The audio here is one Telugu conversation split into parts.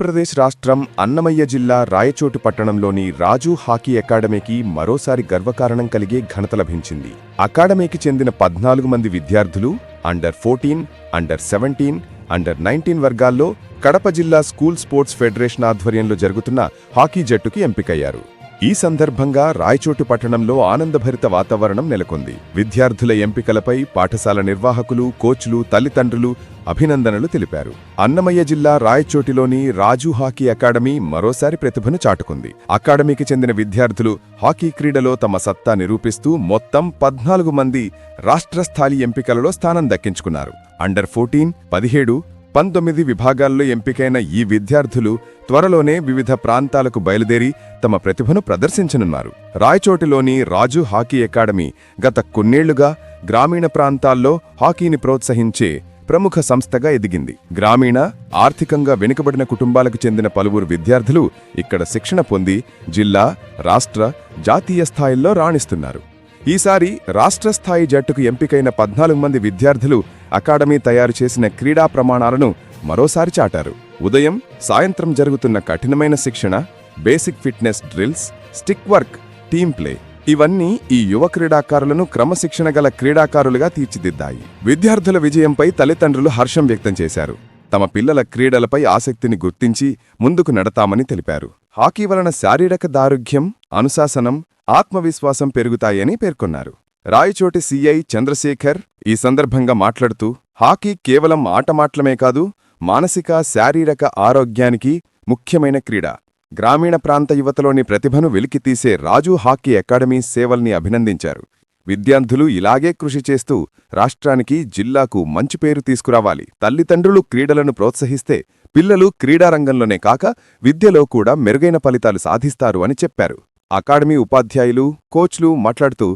ఆంధ్రప్రదేశ్ రాష్ట్రం అన్నమయ్య జిల్లా రాయచోటు పట్టణంలోని రాజు హాకీ అకాడమీకి మరోసారి గర్వకారణం కలిగే ఘనత లభించింది. అకాడమీకి చెందిన పద్నాలుగు మంది విద్యార్థులు under fourteen under seventeen under nineteen వర్గాల్లో కడప జిల్లా స్కూల్ స్పోర్ట్స్ ఫెడరేషన్ ఆధ్వర్యంలో జరుగుతున్న హాకీ జట్టుకి ఎంపికయ్యారు. ఈ సందర్భంగా రాయచోటు పట్టణంలో ఆనందభరిత వాతావరణం నెలకొంది. విద్యార్థుల ఎంపికలపై పాఠశాల నిర్వాహకులు కోచ్లు తల్లిదండ్రులు అభినందనలు తెలిపారు. అన్నమయ్య జిల్లా రాయచోటిలోని రాజు హాకీ అకాడమీ మరోసారి ప్రతిభను చాటుకుంది. అకాడమీకి చెందిన విద్యార్థులు హాకీ క్రీడలో తమ సత్తా నిరూపిస్తూ మొత్తం పద్నాలుగు మంది రాష్ట్రస్థాయి ఎంపికలలో స్థానం దక్కించుకున్నారు. అండర్ ఫోర్టీన్ పదిహేడు పంతొమ్మిది విభాగాల్లో ఎంపికైన ఈ విద్యార్థులు త్వరలోనే వివిధ ప్రాంతాలకు బయలుదేరి తమ ప్రతిభను ప్రదర్శించనున్నారు. రాయచోటిలోని రాజు హాకీ అకాడమీ గత కొన్నేళ్ళుగా గ్రామీణ ప్రాంతాల్లో హాకీని ప్రోత్సహించే ప్రముఖ సంస్థగా ఎదిగింది. గ్రామీణ ఆర్థికంగా వెనుకబడిన కుటుంబాలకు చెందిన పలువురు విద్యార్థులు ఇక్కడ శిక్షణ పొంది జిల్లా రాష్ట్ర జాతీయ స్థాయిల్లో రాణిస్తున్నారు. ఈసారి రాష్ట్ర స్థాయి జట్టుకు ఎంపికైన పద్నాలుగు మంది విద్యార్థులు అకాడమీ తయారు చేసిన క్రీడా ప్రమాణాలను మరోసారి చాటారు. ఉదయం సాయంత్రం జరుగుతున్న కఠినమైన శిక్షణ basic fitness drills stick work team play ఇవన్నీ ఈ యువ క్రీడాకారులను క్రమశిక్షణ గల క్రీడాకారులుగా తీర్చిదిద్దాయి. విద్యార్థుల విజయంపై తల్లిదండ్రులు హర్షం వ్యక్తం చేశారు. తమ పిల్లల క్రీడలపై ఆసక్తిని గుర్తించి ముందుకు నడతామని తెలిపారు. హాకీ వలన శారీరక దారుఢ్యం అనుశాసనం ఆత్మవిశ్వాసం పెరుగుతాయని పేర్కొన్నారు. రాయచోటి సీఐ చంద్రశేఖర్ ఈ సందర్భంగా మాట్లాడుతూ హాకీ కేవలం ఆటమాట్లమే కాదు మానసిక శారీరక ఆరోగ్యానికి ముఖ్యమైన క్రీడ. గ్రామీణ ప్రాంత యువతలోని ప్రతిభను వెలికితీసే రాజు హాకీ అకాడమీ సేవల్ని అభినందించారు. విద్యార్థులు ఇలాగే కృషి చేస్తూ రాష్ట్రానికి జిల్లాకు మంచి పేరు తీసుకురావాలి. తల్లిదండ్రులు క్రీడలను ప్రోత్సహిస్తే పిల్లలు క్రీడారంగంలోనే కాక విద్యలో కూడా మెరుగైన ఫలితాలు సాధిస్తారు అని చెప్పారు. అకాడమీ ఉపాధ్యాయులు కోచ్లు మాట్లాడుతూ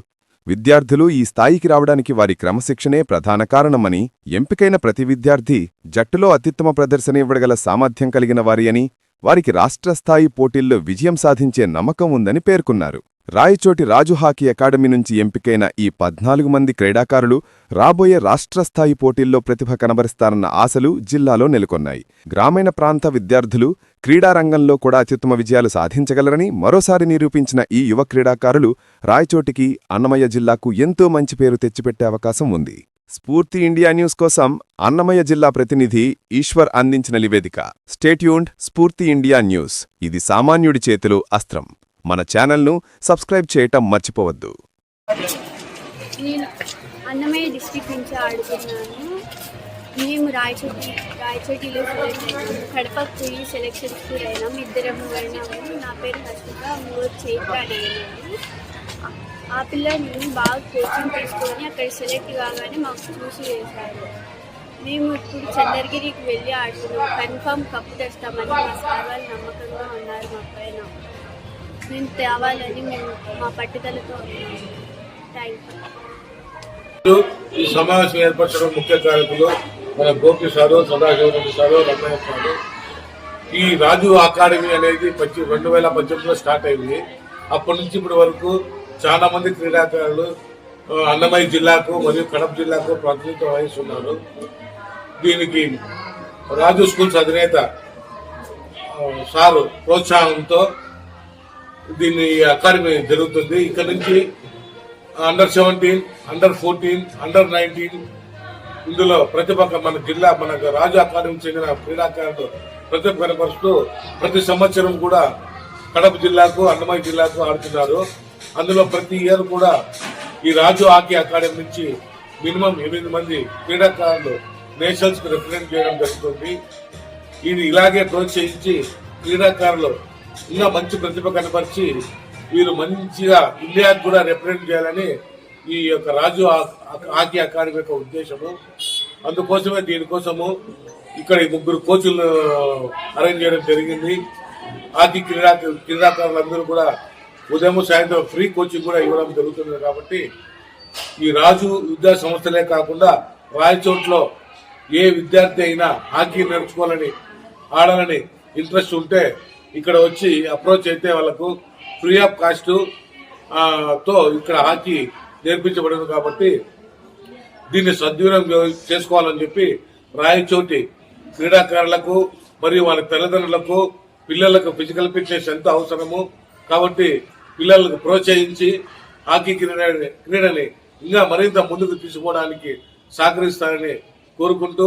విద్యార్థులు ఈ స్థాయికి రావడానికి వారి క్రమశిక్షణే ప్రధాన కారణమని ఎంపికైన ప్రతి విద్యార్థి జట్టులో అత్యుత్తమ ప్రదర్శన ఇవ్వగల సామర్థ్యం కలిగిన వారి అని వారికి రాష్ట్రస్థాయి పోటీల్లో విజయం సాధించే నమ్మకం ఉందని పేర్కొన్నారు. రాయచోటి రాజు హాకీ అకాడమీ నుంచి ఎంపికైన ఈ పద్నాలుగు మంది క్రీడాకారులు రాబోయే రాష్ట్రస్థాయి పోటీల్లో ప్రతిభ కనబరుస్తారన్న ఆశలు జిల్లాలో నెలకొన్నాయి. గ్రామీణ ప్రాంత విద్యార్థులు క్రీడారంగంలో కూడా అత్యుత్తమ విజయాలు సాధించగలరని మరోసారి నిరూపించిన ఈ యువ క్రీడాకారులు రాయచోటికి అన్నమయ్య జిల్లాకు ఎంతో మంచి పేరు తెచ్చిపెట్టే అవకాశం ఉంది. స్ఫూర్తి ఇండియా న్యూస్ కోసం అన్నమయ్య జిల్లా ప్రతినిధి ఈశ్వర్ అందించిన నివేదిక. స్టేట్యూన్డ్ స్ఫూర్తి ఇండియా న్యూస్. ఇది సామాన్యుడి చేతిలో అస్త్రం. మన ఛానల్ను సబ్స్క్రైబ్ చేయటం మర్చిపోవద్దు. నేను అన్నమయ్య డిస్టిక్ నుంచి ఆడుతున్నాను. మేము రాయచోటి రాయచోటిలో కడప అయినాము పోయి అయినాం ఇద్దరం అయినాము నా పేరు హర్షిక మూడు చైత్ర నేను ఆ పిల్లల్ని బాగా కోచింగ్ తీసుకొని అక్కడ సెలెక్ట్ కాగానే మాకు చూసి వేశారు. మేము ఇప్పుడు చంద్రగిరికి వెళ్ళి ఆడుతున్నాం. కన్ఫామ్ కప్పు తెస్తామని మా సార్ వాళ్ళు నమ్మకంగా ఉన్నారు మా పైన. మేము తేవాలని మేము మా పట్టుదలతో థ్యాంక్ యూ ఈ సమావేశం ఏర్పరచడం ముఖ్య కారకులు మన Gopi sir Sadasiva Reddy sir Ramana sir. ఈ రాజు అకాడమీ అనేది పచ్చి రెండు వేల పద్దెనిమిదిలో స్టార్ట్ అయింది. అప్పటి నుంచి ఇప్పటి వరకు చాలా మంది క్రీడాకారులు అన్నమయ్య జిల్లాకు మరియు కడప జిల్లాకు ప్రాతినిధ్యం వహిస్తున్నారు. దీనికి రాజు స్కూల్స్ అధినేత సారు ప్రోత్సాహంతో దీన్ని అకాడమీ జరుగుతుంది. ఇక్కడ నుంచి under seventeen under fourteen under nineteen ఇందులో ప్రతి ఒక్క మన జిల్లా మన రాజు అకాడమీ చెందిన క్రీడాకారులు ప్రతి కనపరుస్తూ ప్రతి సంవత్సరం కూడా కడప జిల్లాకు అన్నమయ్య జిల్లాకు ఆడుతున్నారు. అందులో ప్రతి ఇయర్ కూడా ఈ రాజు హాకీ అకాడమీ నుంచి మినిమం ఎనిమిది మంది క్రీడాకారులు నేషనల్స్కు రిప్రజెంట్ చేయడం జరుగుతుంది. ఇది ఇలాగే ప్రోత్సహించి క్రీడాకారులు ఇంకా మంచి ప్రతిభ కనపరిచి వీరు మంచిగా ఇండియాకు కూడా రిప్రజెంట్ చేయాలని ఈ యొక్క రాజు హాకీ అకాడమీ యొక్క ఉద్దేశము. అందుకోసమే దీనికోసము ఇక్కడ ఈ ముగ్గురు కోచ్లు అరేంజ్ చేయడం జరిగింది. హాకీ క్రీడా క్రీడాకారులందరూ కూడా ఉదయం సాయంత్రం ఫ్రీ కోచింగ్ కూడా ఇవ్వడం జరుగుతుంది కాబట్టి ఈ రాజు విద్యా సంస్థలే కాకుండా రాయచోట్లో ఏ విద్యార్థి అయినా హాకీ నేర్చుకోవాలని ఆడాలని ఇంట్రెస్ట్ ఉంటే ఇక్కడ వచ్చి అప్రోచ్ అయితే వాళ్ళకు ఫ్రీ ఆఫ్ కాస్ట్తో ఇక్కడ హాకీ నేర్పించబడింది కాబట్టి దీన్ని సద్వినియోగం చేసుకోవాలని చెప్పి రాయచోటి క్రీడాకారులకు మరియు వాళ్ళ తల్లిదండ్రులకు పిల్లలకు ఫిజికల్ ఫిట్నెస్ ఎంత అవసరము కాబట్టి పిల్లలకు ప్రోత్సహించి హాకీ క్రీడ క్రీడని ఇంకా మరింత ముందుకు తీసుకోవడానికి సహకరిస్తారని కోరుకుంటూ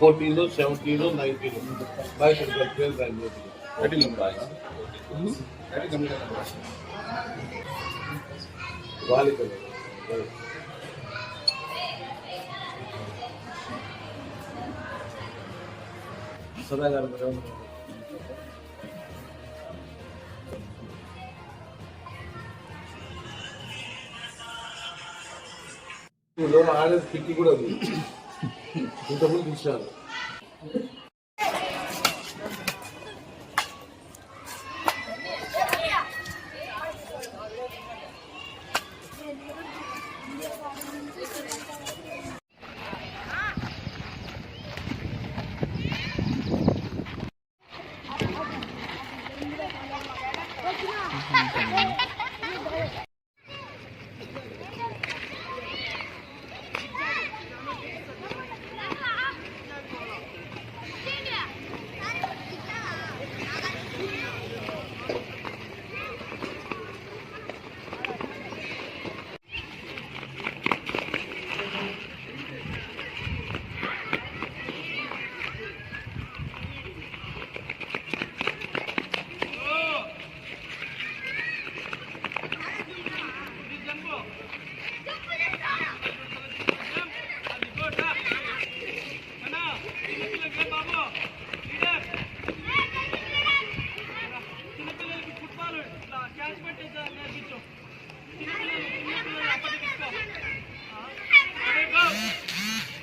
fourteen seventeen nineteen boys players బాలికలు సదా గారు ఆడేది కూడా ఉంది. ఇంతకుముందు చూశాను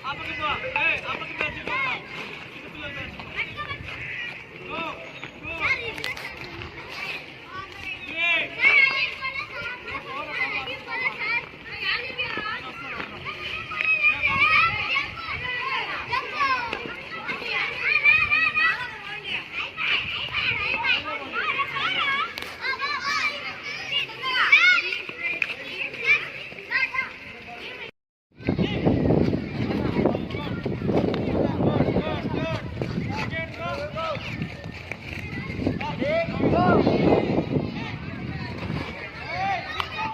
आपके पास है आपके पास